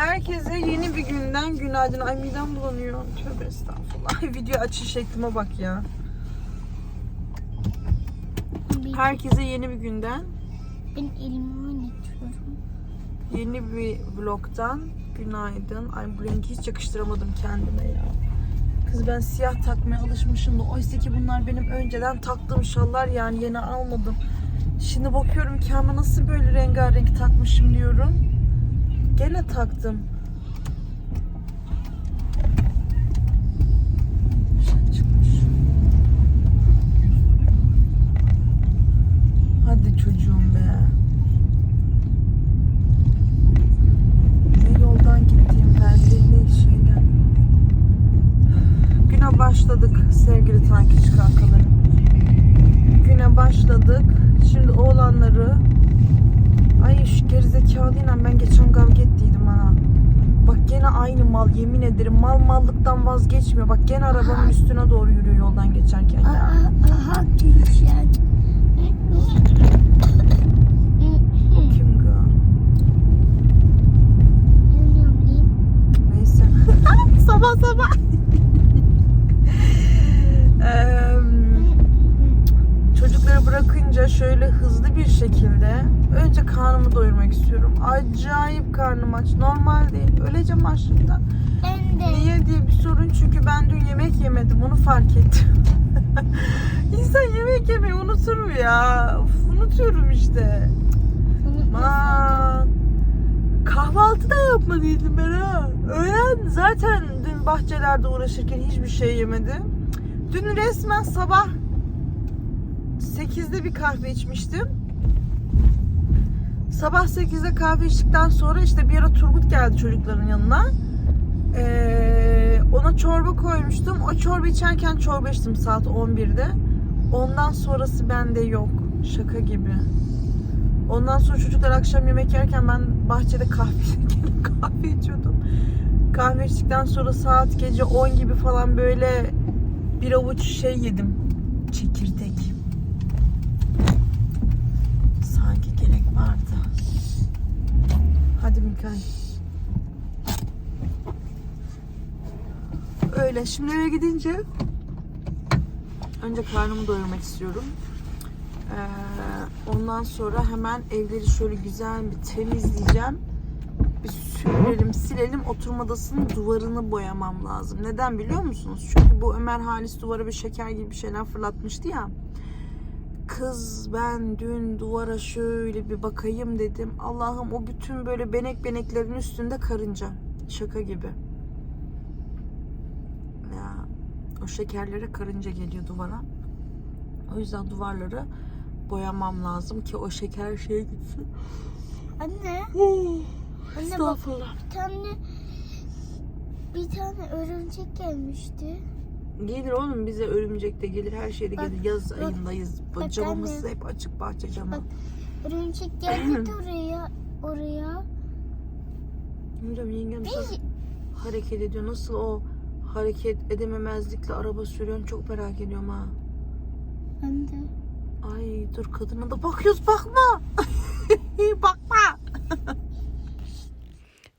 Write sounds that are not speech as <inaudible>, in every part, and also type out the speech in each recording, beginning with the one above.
Herkese yeni bir günden günaydın. Ay midem bulanıyor. Tövbe estağfurullah. Ay, <laughs> Video açış şeklime bak ya. Herkese yeni bir günden, Ben elimi oynatıyorum. yeni bir vlogdan günaydın. Ay bu rengi hiç yakıştıramadım kendime ya. Kız ben siyah takmaya alışmışım da oysa ki bunlar benim önceden taktığım şallar yani yeni almadım. Şimdi bakıyorum ki ama nasıl böyle rengarenk takmışım diyorum. Gene taktım. Bir şey çıkmış. Hadi çocuğum be. Ne yoldan gittiğim belli ne şeyden. Güne başladık sevgili takipçi kankalarım. Güne başladık. Şimdi oğlanları Ay şu gerizekalıyla ben geçen kavga ettiydim ha. Bak gene aynı mal yemin ederim mal mallıktan vazgeçmiyor. Bak gene arabanın üstüne doğru yürüyor yoldan geçerken Aa, ya. aha Gülşen. O kim ga? Bilmiyorum değil. Neyse. sabah sabah. Eee, çocukları bırakınca şöyle hızlı bir şekilde önce karnımı doyurmak istiyorum. Acayip karnım aç. Normal değil. Öleceğim açlıktan. Ben de. Niye diye bir sorun çünkü ben dün yemek yemedim onu fark ettim. İnsan yemek yemeyi unutur mu ya? Uf, unutuyorum işte. Aman. Kahvaltı da yapmadıydım ben ha. Öğlen zaten dün bahçelerde uğraşırken hiçbir şey yemedim. Dün resmen sabah 8'de bir kahve içmiştim. Sabah 8'de kahve içtikten sonra işte bir ara Turgut geldi çocukların yanına. Ee, ona çorba koymuştum. O çorba içerken çorba içtim saat 11'de. Ondan sonrası bende yok. Şaka gibi. Ondan sonra çocuklar akşam yemek yerken ben bahçede kahve, <laughs> kahve içiyordum. Kahve içtikten sonra saat gece 10 gibi falan böyle bir avuç şey yedim. Çekirdek. Sanki gerek vardı. Hadi Mikael. Öyle. Şimdi eve gidince önce karnımı doyurmak istiyorum. Ee, ondan sonra hemen evleri şöyle güzel bir temizleyeceğim. Bir süpürelim, silelim. Oturma odasının duvarını boyamam lazım. Neden biliyor musunuz? Çünkü bu Ömer Halis duvara bir şeker gibi bir şeyler fırlatmıştı ya. Kız ben dün duvara şöyle bir bakayım dedim. Allah'ım o bütün böyle benek beneklerin üstünde karınca. Şaka gibi. Ya o şekerlere karınca geliyor duvara. O yüzden duvarları boyamam lazım ki o şeker şeye gitsin. Anne. Anne bak bir tane bir tane örümcek gelmişti. Gelir oğlum bize örümcek de gelir her şey de Bak, gelir. Yaz bak, ayındayız. bak Camımız anne. hep açık bahçe camı. Bak. Örümcek <clears throat> geldi oraya oraya. Hocam yengem nasıl hareket ediyor? Nasıl o hareket edememezlikle araba sürüyorsun çok merak ediyorum ha. ben de. Ay dur kadına da bakıyoruz bakma. <laughs> bakma.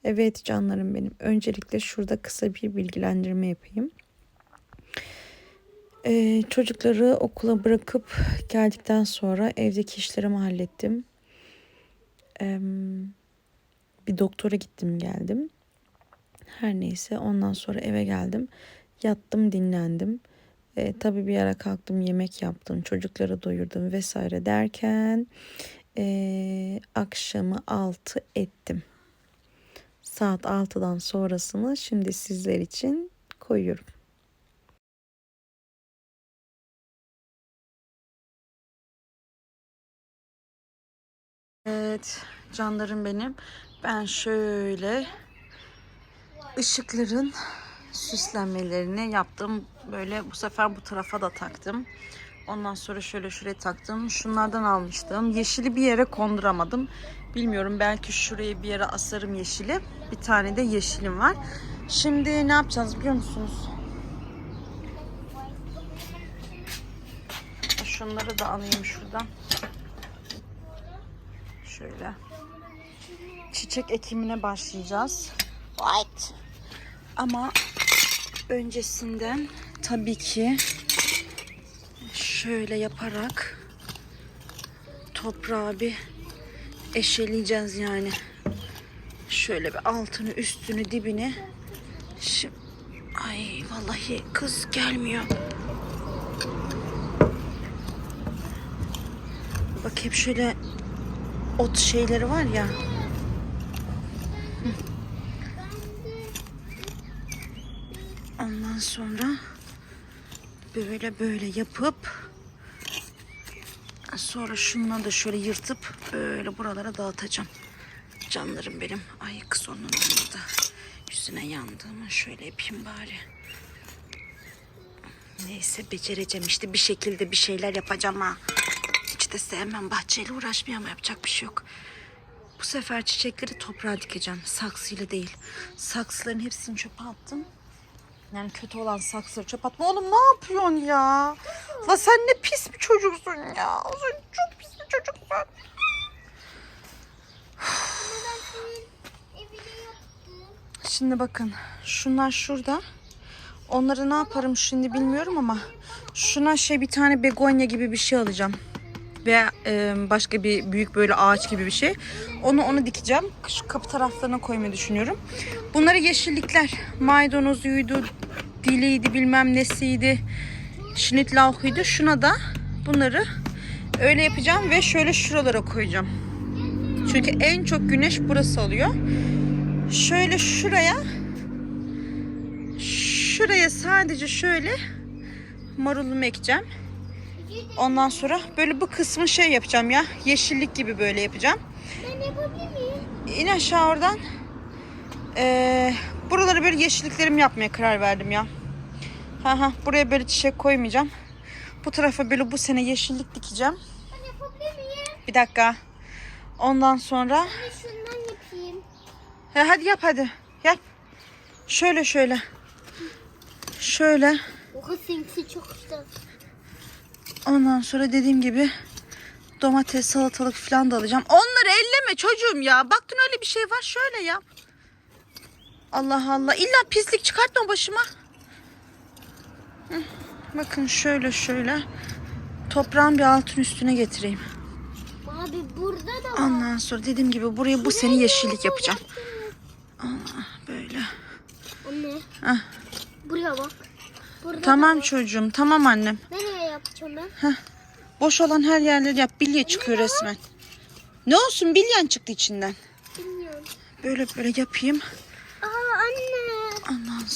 evet canlarım benim. Öncelikle şurada kısa bir bilgilendirme yapayım. Ee, çocukları okula bırakıp geldikten sonra evdeki işlerimi hallettim. Ee, bir doktora gittim geldim. Her neyse ondan sonra eve geldim. Yattım dinlendim. E, tabii bir ara kalktım yemek yaptım çocukları doyurdum vesaire derken e, akşamı 6 ettim. Saat 6'dan sonrasını şimdi sizler için koyuyorum. Evet canlarım benim. Ben şöyle ışıkların süslenmelerini yaptım. Böyle bu sefer bu tarafa da taktım. Ondan sonra şöyle şuraya taktım. Şunlardan almıştım. Yeşili bir yere konduramadım. Bilmiyorum belki şuraya bir yere asarım yeşili. Bir tane de yeşilim var. Şimdi ne yapacağız biliyor musunuz? Şunları da alayım şuradan. Şöyle. Çiçek ekimine başlayacağız. White. Ama öncesinden tabii ki şöyle yaparak toprağı bir eşeleyeceğiz yani. Şöyle bir altını üstünü dibini. Şimdi, ay vallahi kız gelmiyor. Bak hep şöyle ot şeyleri var ya. Ondan sonra böyle böyle yapıp sonra şundan da şöyle yırtıp böyle buralara dağıtacağım. Canlarım benim. Ay kız onun olmadı. Yüzüne yandığımı şöyle yapayım bari. Neyse becereceğim işte bir şekilde bir şeyler yapacağım ha. Hiç de sevmem bahçeyle uğraşmaya ama yapacak bir şey yok. Bu sefer çiçekleri toprağa dikeceğim. Saksıyla değil. Saksıların hepsini çöpe attım. Yani kötü olan saksıları çöpe atma. Oğlum ne yapıyorsun ya? La sen ne pis bir çocuksun ya. Sen çok pis bir çocuksun. Şimdi bakın şunlar şurada. Onları ne yaparım şimdi bilmiyorum ama şuna şey bir tane begonya gibi bir şey alacağım. Veya e, başka bir büyük böyle ağaç gibi bir şey. Onu onu dikeceğim. Şu kapı taraflarına koymayı düşünüyorum. Bunları yeşillikler. Maydanozuydu, diliydi bilmem nesiydi. Şinitlauchuydu. Şuna da bunları öyle yapacağım ve şöyle şuralara koyacağım. Çünkü en çok güneş burası alıyor. Şöyle şuraya şuraya sadece şöyle marulumu ekeceğim. Ondan sonra böyle bu kısmı şey yapacağım ya. Yeşillik gibi böyle yapacağım. Ben yapabilir miyim? İn aşağı oradan. Ee, buraları böyle yeşilliklerimi yapmaya karar verdim ya. Ha ha buraya böyle çiçek koymayacağım. Bu tarafa böyle bu sene yeşillik dikeceğim. Bir dakika. Ondan sonra Ben şundan yapayım. Ya hadi yap hadi. Yap. Şöyle şöyle. Şöyle. Oha seninkisi çok güzel. Ondan sonra dediğim gibi domates, salatalık falan da alacağım. Onları elleme çocuğum ya. Baktın öyle bir şey var şöyle yap. Allah Allah. İlla pislik çıkartma başıma. Bakın şöyle şöyle. Toprağın bir altın üstüne getireyim. Abi burada da var. Ondan sonra dediğim gibi buraya bu sene yeşillik yapacağım. Allah, böyle. Anne. Heh. Buraya bak. Burada Tamam da çocuğum. Tamam annem. Nereye yapacağım ben? Boş olan her yerleri yap. Bilye çıkıyor resmen. Ne olsun bilyen çıktı içinden. Bilmiyorum. Böyle böyle yapayım.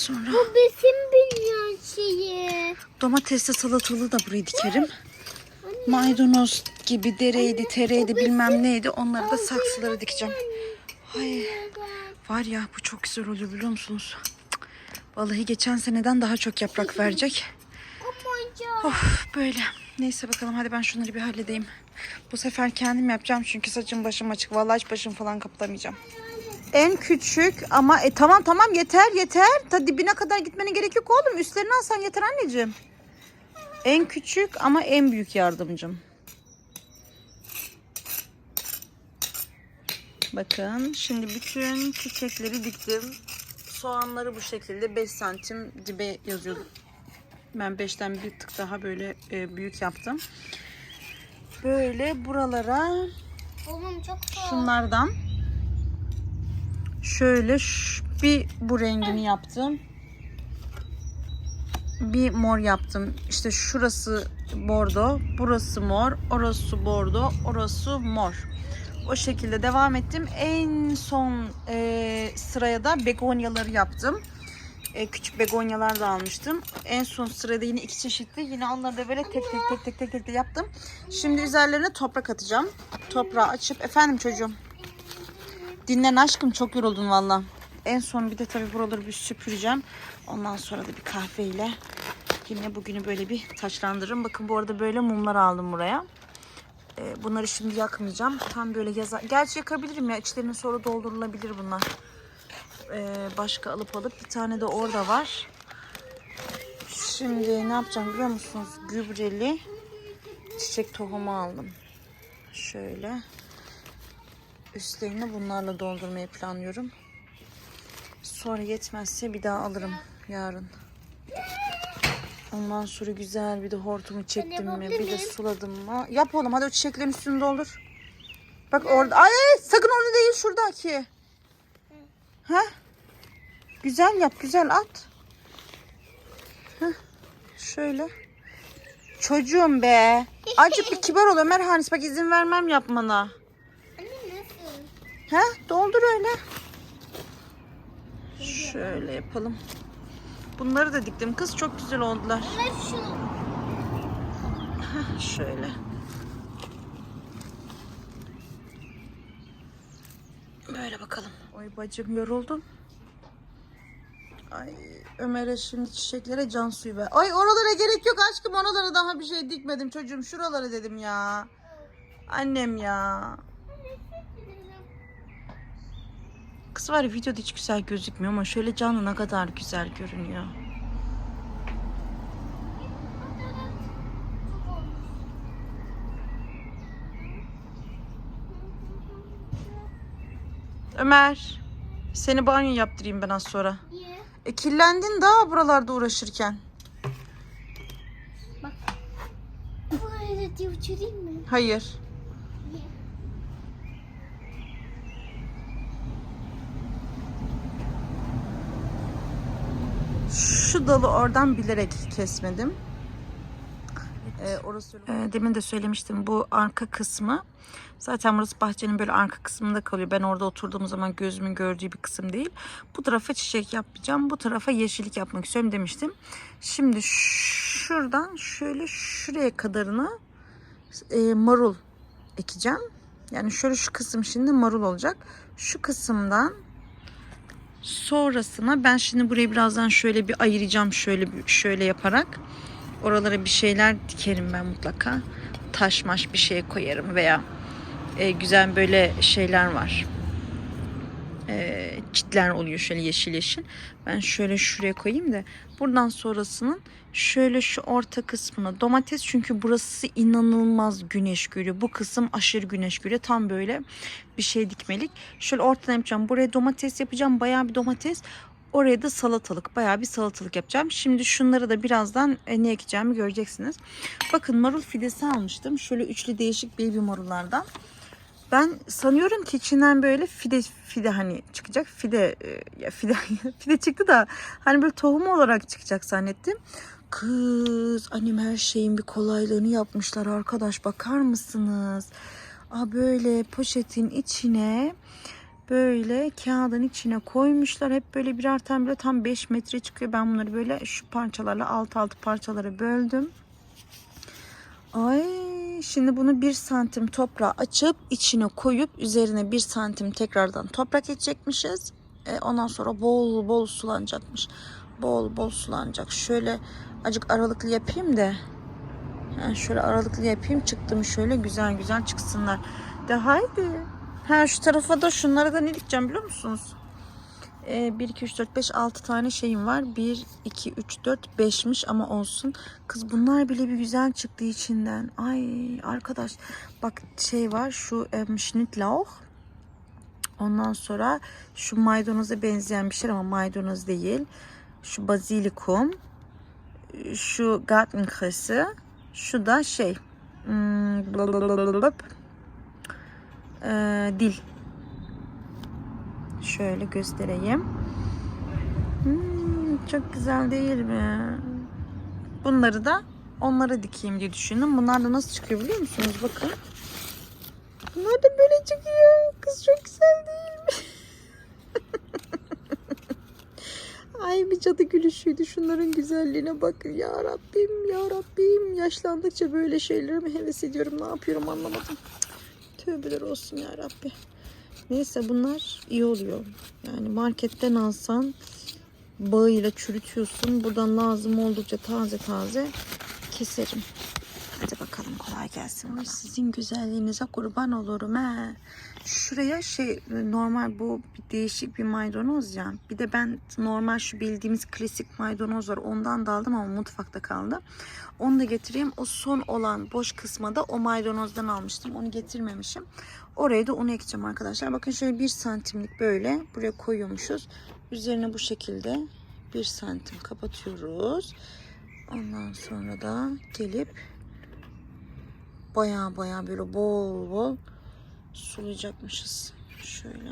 Anne. Sonra Bu besim bilmiyor şeyi. domatesle salatalığı da buraya dikerim. Maydanoz gibi dereydi, tereydi bilmem neydi. Onları da saksılara dikeceğim. Ay, var ya bu çok güzel oluyor biliyor musunuz? Vallahi geçen seneden daha çok yaprak verecek. Of böyle. Neyse bakalım hadi ben şunları bir halledeyim. Bu sefer kendim yapacağım çünkü saçım başım açık. Vallahi hiç başım falan kaplamayacağım. En küçük ama e, tamam tamam yeter yeter. Ta dibine kadar gitmene gerek yok oğlum. Üstlerini alsan yeter anneciğim. En küçük ama en büyük yardımcım. Bakın şimdi bütün çiçekleri diktim. Soğanları bu şekilde 5 santim dibe yazıyordum. Ben 5'ten bir tık daha böyle e, büyük yaptım. Böyle buralara Oğlum çok soğuk. şunlardan şöyle bir bu rengini yaptım. Bir mor yaptım. İşte şurası bordo, burası mor, orası bordo, orası mor. O şekilde devam ettim. En son e, sıraya da begonyaları yaptım. E, küçük begonyalar da almıştım. En son sırada yine iki çeşitli. Yine onları da böyle tek tek tek tek tek tek de yaptım. Şimdi üzerlerine toprak atacağım. Toprağı açıp efendim çocuğum. Dinlen aşkım çok yoruldun valla. En son bir de tabii buraları bir süpüreceğim. Ondan sonra da bir kahveyle yine bugünü böyle bir taçlandırırım. Bakın bu arada böyle mumlar aldım buraya. Ee, bunları şimdi yakmayacağım. Tam böyle yaza... Gerçi yakabilirim ya. İçlerine sonra doldurulabilir bunlar. Ee, başka alıp alıp bir tane de orada var. Şimdi ne yapacağım biliyor musunuz? Gübreli çiçek tohumu aldım. Şöyle. Üstlerini bunlarla doldurmayı planlıyorum. sonra yetmezse bir daha alırım yarın. Ondan sonra güzel bir de hortumu çektim mi bir de suladım mı? Yap oğlum hadi o çiçeklerin üstünü doldur. Bak orada. Ay ay, sakın onu değil şuradaki. Ha? Güzel yap güzel at. Heh, şöyle. Çocuğum be. Acık bir kibar ol Ömer Hanis bak izin vermem yapmana. He doldur öyle. Şöyle yapalım. Bunları da diktim kız çok güzel oldular. Ver şu. Şöyle. Böyle bakalım. Oy bacım yoruldum. Ay Ömer'e şimdi çiçeklere can suyu ver. Ay oralara gerek yok aşkım oralara daha bir şey dikmedim çocuğum. Şuralara dedim ya. Annem ya. Kız var ya videoda hiç güzel gözükmüyor ama şöyle canlı ne kadar güzel görünüyor. Ömer seni banyo yaptırayım ben az sonra. Niye? E kirlendin daha buralarda uğraşırken. Buraya da uçurayım mı? Hayır. Niye? Dalı oradan bilerek kesmedim. Ee, orası Ee, demin de söylemiştim bu arka kısmı. Zaten burası bahçenin böyle arka kısmında kalıyor. Ben orada oturduğum zaman gözümün gördüğü bir kısım değil. Bu tarafa çiçek yapmayacağım. Bu tarafa yeşillik yapmak istiyorum demiştim. Şimdi şuradan şöyle şuraya kadarını e, marul ekeceğim. Yani şöyle şu kısım şimdi marul olacak. Şu kısımdan sonrasına ben şimdi burayı birazdan şöyle bir ayıracağım şöyle şöyle yaparak. Oralara bir şeyler dikerim ben mutlaka. Taş maş bir şey koyarım veya e, güzel böyle şeyler var. E, çitler oluyor şöyle yeşil yeşil. Ben şöyle şuraya koyayım da buradan sonrasının şöyle şu orta kısmına domates çünkü burası inanılmaz güneş görüyor. Bu kısım aşırı güneş görüyor. Tam böyle bir şey dikmelik. Şöyle ortadan yapacağım. Buraya domates yapacağım. Bayağı bir domates. Oraya da salatalık. Bayağı bir salatalık yapacağım. Şimdi şunları da birazdan e, ne ekeceğimi göreceksiniz. Bakın marul fidesi almıştım. Şöyle üçlü değişik baby marullardan. Ben sanıyorum ki içinden böyle fide fide hani çıkacak. Fide e, ya fide <laughs> fide çıktı da hani böyle tohum olarak çıkacak zannettim. Kız annem her şeyin bir kolaylığını yapmışlar arkadaş bakar mısınız? Aa böyle poşetin içine böyle kağıdın içine koymuşlar. Hep böyle birer tane böyle tam 5 metre çıkıyor. Ben bunları böyle şu parçalarla alt altı parçalara böldüm. Ay şimdi bunu bir santim toprağa açıp içine koyup üzerine bir santim tekrardan toprak edecekmişiz. E, ondan sonra bol bol sulanacakmış. Bol bol sulanacak. Şöyle acık aralıklı yapayım da. Ha, şöyle aralıklı yapayım çıktım şöyle güzel güzel çıksınlar. De haydi. Ha şu tarafa da şunlara da ne dikeceğim biliyor musunuz? Ee, 1, 2, 3, 4, 5, 6 tane şeyim var. 1, 2, 3, 4, 5'miş ama olsun. Kız bunlar bile bir güzel çıktı içinden. Ay arkadaş bak şey var şu em, Schnittlauch. Ondan sonra şu maydanoza benzeyen bir şey ama maydanoz değil. Şu bazilikum. Şu Gartenkresse. Şu da şey. hmm, blablabla, ee, dil. Şöyle göstereyim. Hmm, çok güzel değil mi? Bunları da onlara dikeyim diye düşündüm. Bunlar da nasıl çıkıyor biliyor musunuz? Bakın. Bunlar da böyle çıkıyor. Kız çok güzel değil mi? <laughs> Ay bir cadı gülüşüydü. Şunların güzelliğine bakın. Ya Rabbim, ya Rabbim. Yaşlandıkça böyle şeylere mi heves ediyorum? Ne yapıyorum anlamadım. Tövbeler olsun ya Rabbi. Neyse bunlar iyi oluyor. Yani marketten alsan bağıyla çürütüyorsun. Buradan lazım oldukça taze taze keserim. Hadi bakalım kolay gelsin. Sizin güzelliğinize kurban olurum he. Şuraya şey normal bu değişik bir maydanoz ya. Bir de ben normal şu bildiğimiz klasik maydanoz var. Ondan da aldım ama mutfakta kaldı. Onu da getireyim. O son olan boş kısma da o maydanozdan almıştım. Onu getirmemişim. Oraya da onu ekeceğim arkadaşlar. Bakın şöyle bir santimlik böyle buraya koyuyormuşuz. Üzerine bu şekilde bir santim kapatıyoruz. Ondan sonra da gelip baya baya böyle bol bol sulayacakmışız. Şöyle.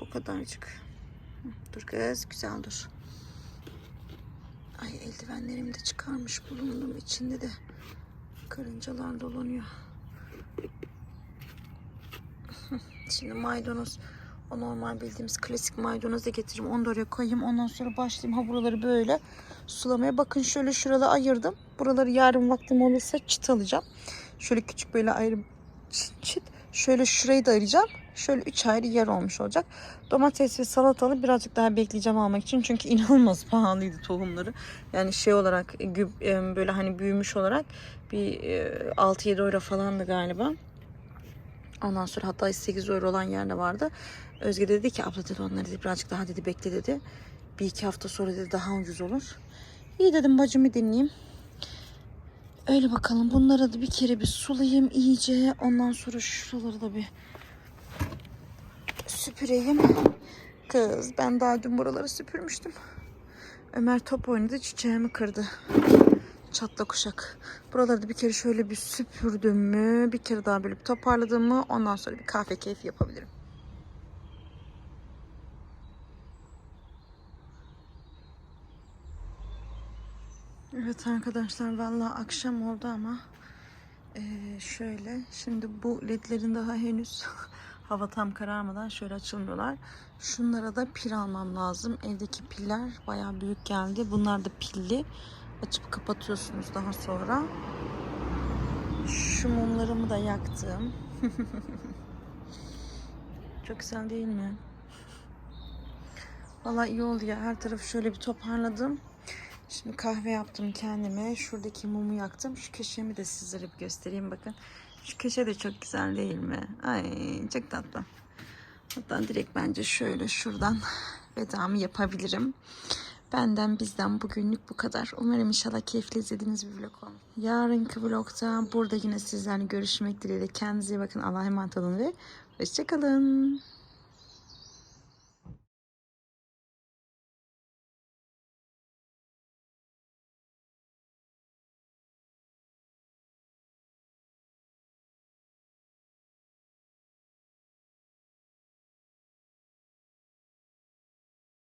Bu kadarcık. Dur kız güzel dur. Ay eldivenlerimi de çıkarmış bulundum. içinde de karıncalar dolanıyor. <laughs> Şimdi maydanoz o normal bildiğimiz klasik maydanozu da getireyim. Onu da oraya koyayım. Ondan sonra başlayayım. Ha buraları böyle sulamaya. Bakın şöyle şuraları ayırdım. Buraları yarın vaktim olursa çit alacağım. Şöyle küçük böyle ayrı çıt. Şöyle şurayı da ayıracağım. Şöyle üç ayrı yer olmuş olacak. Domates ve salatalı birazcık daha bekleyeceğim almak için. Çünkü <laughs> inanılmaz pahalıydı tohumları. Yani şey olarak güb- e, böyle hani büyümüş olarak bir e, 6-7 euro falandı galiba. Ondan sonra hatta 8 euro olan yerde vardı. Özge dedi ki abla dedi onları dedi, birazcık daha dedi bekle dedi. Bir iki hafta sonra dedi daha ucuz olur. İyi dedim bacımı dinleyeyim. Öyle bakalım. Bunları da bir kere bir sulayayım iyice. Ondan sonra şuraları da bir süpüreyim. Kız ben daha dün buraları süpürmüştüm. Ömer top oynadı çiçeğimi kırdı. Çatla kuşak. Buraları da bir kere şöyle bir süpürdüm mü, bir kere daha bir toparladım mı ondan sonra bir kahve keyfi yapabilirim. Evet arkadaşlar vallahi akşam oldu ama eee, şöyle şimdi bu ledlerin daha henüz <laughs> hava tam kararmadan şöyle açılmıyorlar. Şunlara da pil almam lazım. Evdeki piller bayağı büyük geldi. Bunlar da pilli. Açıp kapatıyorsunuz daha sonra. Şu mumlarımı da yaktım. <laughs> Çok güzel değil mi? Vallahi iyi oldu ya. Her tarafı şöyle bir toparladım. Şimdi kahve yaptım kendime. Şuradaki mumu yaktım. Şu köşemi de sizlere bir göstereyim bakın. Şu köşe de çok güzel değil mi? Ay çok tatlı. Hatta direkt bence şöyle şuradan <laughs> vedamı yapabilirim. Benden bizden bugünlük bu kadar. Umarım inşallah keyifli izlediğiniz bir vlog olur. Yarınki vlogda burada yine sizlerle görüşmek dileğiyle. Kendinize iyi bakın. Allah'a emanet olun ve hoşçakalın.